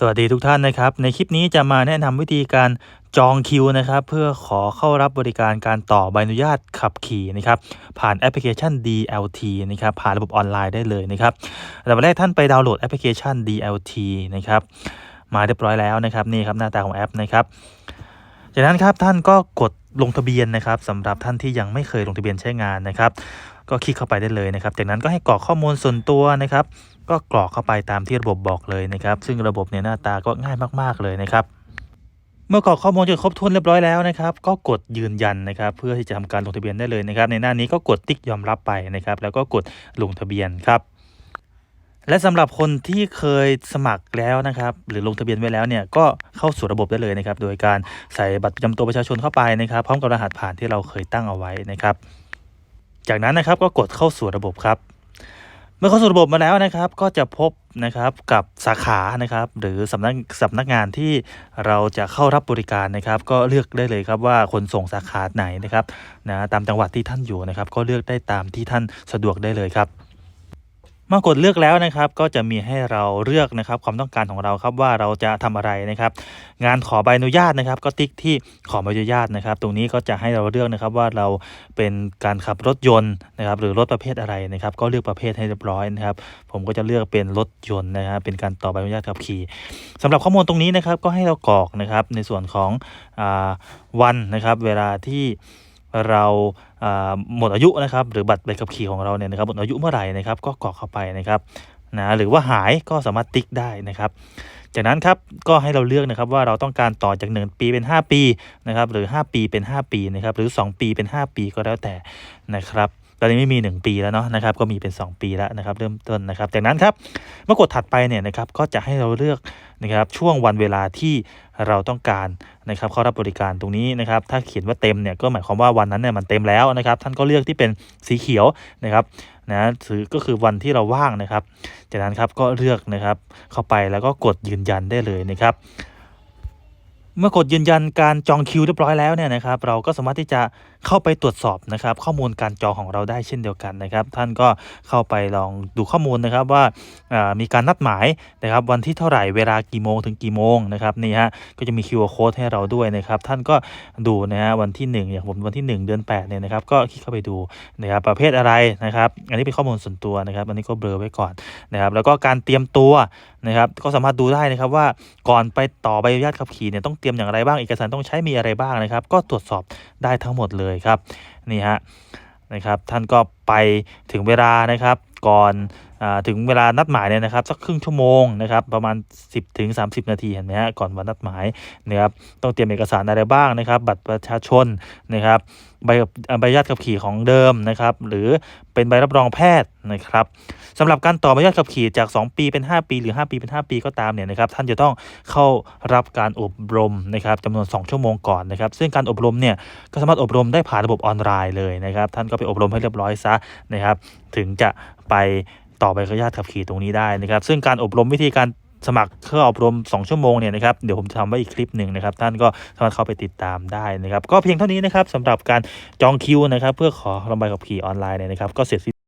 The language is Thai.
สวัสดีทุกท่านนะครับ ในคลิปนี้จะมาแนะนำวิธีการจองคิวนะครับ เพื่อขอเข้ารับบริการการต่อใบอนุญาตขับขี่นะครับ ผ่านแอปพลิเคชัน DLT นะครับ ผ่านระบบออนไลน์ได้เลยนะครับแต่ันแรกท่านไปดาวน์โหลดแอปพลิเคชัน DLT นะครับ มาเรียบร้อยแล้วนะครับ นี่ครับหน้าตาของแอปนะครับ จากนั้นครับท่านก็กดลงทะเบียนนะครับสำหรับท่านที่ยังไม่เคยลงทะเบียนใช้งานนะครับ ก็คลิกเข้าไปได้เลยนะครับ จากนั้นก็ให้กรอกข้อมูลส่วนตัวนะครับ ก็กรอกเข้าไปตามที่ระบบบอกเลยนะครับ ซึ่งระบบเนี่ยหน้าตาก็ง่ายมาก ๆ เลยนะครับ เมื่อกรอกข้อมูลจนครบถ้วนเรียบร้อยแล้วนะครับ ก็กดยืนยันนะครับ เพื่อที่จะทำการลงทะเบียนได้เลยนะครับ ในหน้านี้ก็กดติ๊กยอมรับไปนะครับ แล้วก็กดลงทะเบียนครับและสำหรับคนที่เคยสมัครแล้วนะครับ หรือลงทะเบียนไว้แล้วเนี่ยก็เข้าสู่ระบบได้เลยนะครับ โดยการใส่บัตรประจำตัวประชาชนเข้าไปนะครับ พร้อมกับรหัสผ่านที่เราเคยตั้งเอาไว้นะครับ จากนั้นนะครับก็กดเข้าสู่ระบบครับ เมื่อเข้าสู่ระบบมาแล้วนะครับก็จะพบนะครับกับสาขานะครับหรือสำนักสำนักงานที่เราจะเข้ารับบริการนะครับ ก็เลือกได้เลยครับว่าคนส่งสาขาไหนนะครับนะตามจังหวัดที่ท่านอยู่นะครับ ก็เลือกได้ตามที่ท่านสะดวกได้เลยครับ เมื่อกดเลือกแล้วนะครับก็จะมีให้เราเลือกนะครับความต้องการของเราครับว่าเราจะทำอะไรนะครับ งานขอใบอนุญาตนะครับ ก็ติ๊กที่ขอใบอนุญาตนะครับ ตรงนี้ก็จะให้เราเลือกนะครับว่าเราเป็นการขับรถยนต์นะครับ หรือรถประเภทอะไรนะครับ ก็เลือกประเภทให้เรียบร้อยนะครับ ผมก็จะเลือกเป็นรถยนต์นะครับเป็นการต่อใบอนุญาตขับขี่สำหรับข้อมูลตรงนี้นะครับก็ให้เรากรอกนะครับในส่วนของอวันนะครับ เวลาที่ เราหมดอายุนะครับ หรือบัตรใบขับขี่ของเราเนี่ยนะครับหมดอายุเมื่อไหร่นะครับ ก็กรอกเข้าไปนะครับนะหรือว่าหายก็สามารถติ๊กได้นะครับ จากนั้นครับก็ให้เราเลือกนะครับว่าเราต้องการต่อจาก 1 ปีเป็น 5 ปีนะครับหรือ 5 ปีเป็น 5 ปีนะครับหรือ 2 ปีเป็น 5 ปีก็แล้วแต่นะครับ ตอนนี้ไม่มี 1 ปีแล้วเนาะนะครับก็มีเป็น 2 ปีแล้วนะครับเริ่มต้นนะครับจากนั้นครับเมื่อกดถัดไปเนี่ยนะครับก็จะให้เราเลือกนะครับช่วงวันเวลาที่เราต้องการนะครับเข้ารับบริการตรงนี้นะครับถ้าเขียนว่าเต็มเนี่ยก็หมายความว่าวันนั้นเนี่ยมันเต็มแล้วนะครับท่านก็เลือกที่เป็นสีเขียวนะครับนะถือก็คือวันที่เราว่างนะครับ จากนั้นครับก็เลือกนะครับเข้าไปแล้วก็กดยืนยันได้เลยนะครับ เมื่อกดยืนยันการจองคิวเรียบร้อยแล้วเนี่ยนะครับเราก็สามารถที่จะเข้าไปตรวจสอบนะครับข้อมูลการจองของเราได้เช่นเดียวกันนะครับ ท่านก็เข้าไปลองดูข้อมูลนะครับว่ามีการนัดหมายนะครับวันที่เท่าไหร่เวลากี่โมงถึงกี่โมงนะครับนี่ฮะก็จะมี QR code ให้เราด้วยนะครับท่านก็ดูนะฮะวันที่ 1 อย่างผมวันที่ 1 เดือน8เนี่ยนะครับก็คลิกเข้าไปดูนะครับประเภทอะไรนะครับ อันนี้เป็นข้อมูลส่วนตัวนะครับ อันนี้ก็เบลอไว้ก่อนนะครับแล้วก็การเตรียมตัวนะครับก็สามารถดูได้นะครับว่าก่อนไปต่อใบอนุญาตขับขี่เนี่ยต้องเตรียมอย่างไรบ้างเอกสารต้องใช้มีอะไรบ้างนะครับ ก็ตรวจสอบได้ทั้งหมดเลยครับนี่ฮะนะครับท่านก็ไปถึงเวลานะครับ ก่อน ถึงเวลานัดหมายเนี่ยนะครับสักครึ่งชั่วโมงนะครับประมาณ 10ถึง30 นาทีเห็นไหมฮะก่อนวันนัดหมายนะครับต้องเตรียมเอกสารอะไรบ้างนะครับ บัตรประชาชนนะครับใบใบอนุญาตขับขี่ของเดิมนะครับ หรือเป็นใบรับรองแพทย์นะครับสำหรับการต่อใบอนุญาตขับขี่จาก 2 ปีเป็น 5 ปี หรือ 5 ปีเป็น 5 ปีก็ตามเนี่ยนะครับ ท่านจะต้องเข้ารับการอบรมนะครับจำนวน 2 ชั่วโมงก่อนนะครับ ซึ่งการอบรมเนี่ยก็สามารถอบรมได้ผ่านระบบออนไลน์เลยนะครับ ท่านก็ไปอบรมให้เรียบร้อยซะนะครับ ถึงจะไป ต่อใบอนุญาตขับขี่ตรงนี้ได้นะครับ ซึ่งการอบรมวิธีการสมัครเข้าอบรม 2 ชั่วโมงเนี่ยนะครับเดี๋ยวผมจะทำไว้อีกคลิปหนึ่งนะครับ ท่านก็สามารถเข้าไปติดตามได้นะครับ ก็เพียงเท่านี้นะครับสำหรับการจองคิวนะครับ เพื่อขอรับใบขับขี่ออนไลน์เนี่ยนะครับ ก็เสร็จสิ้น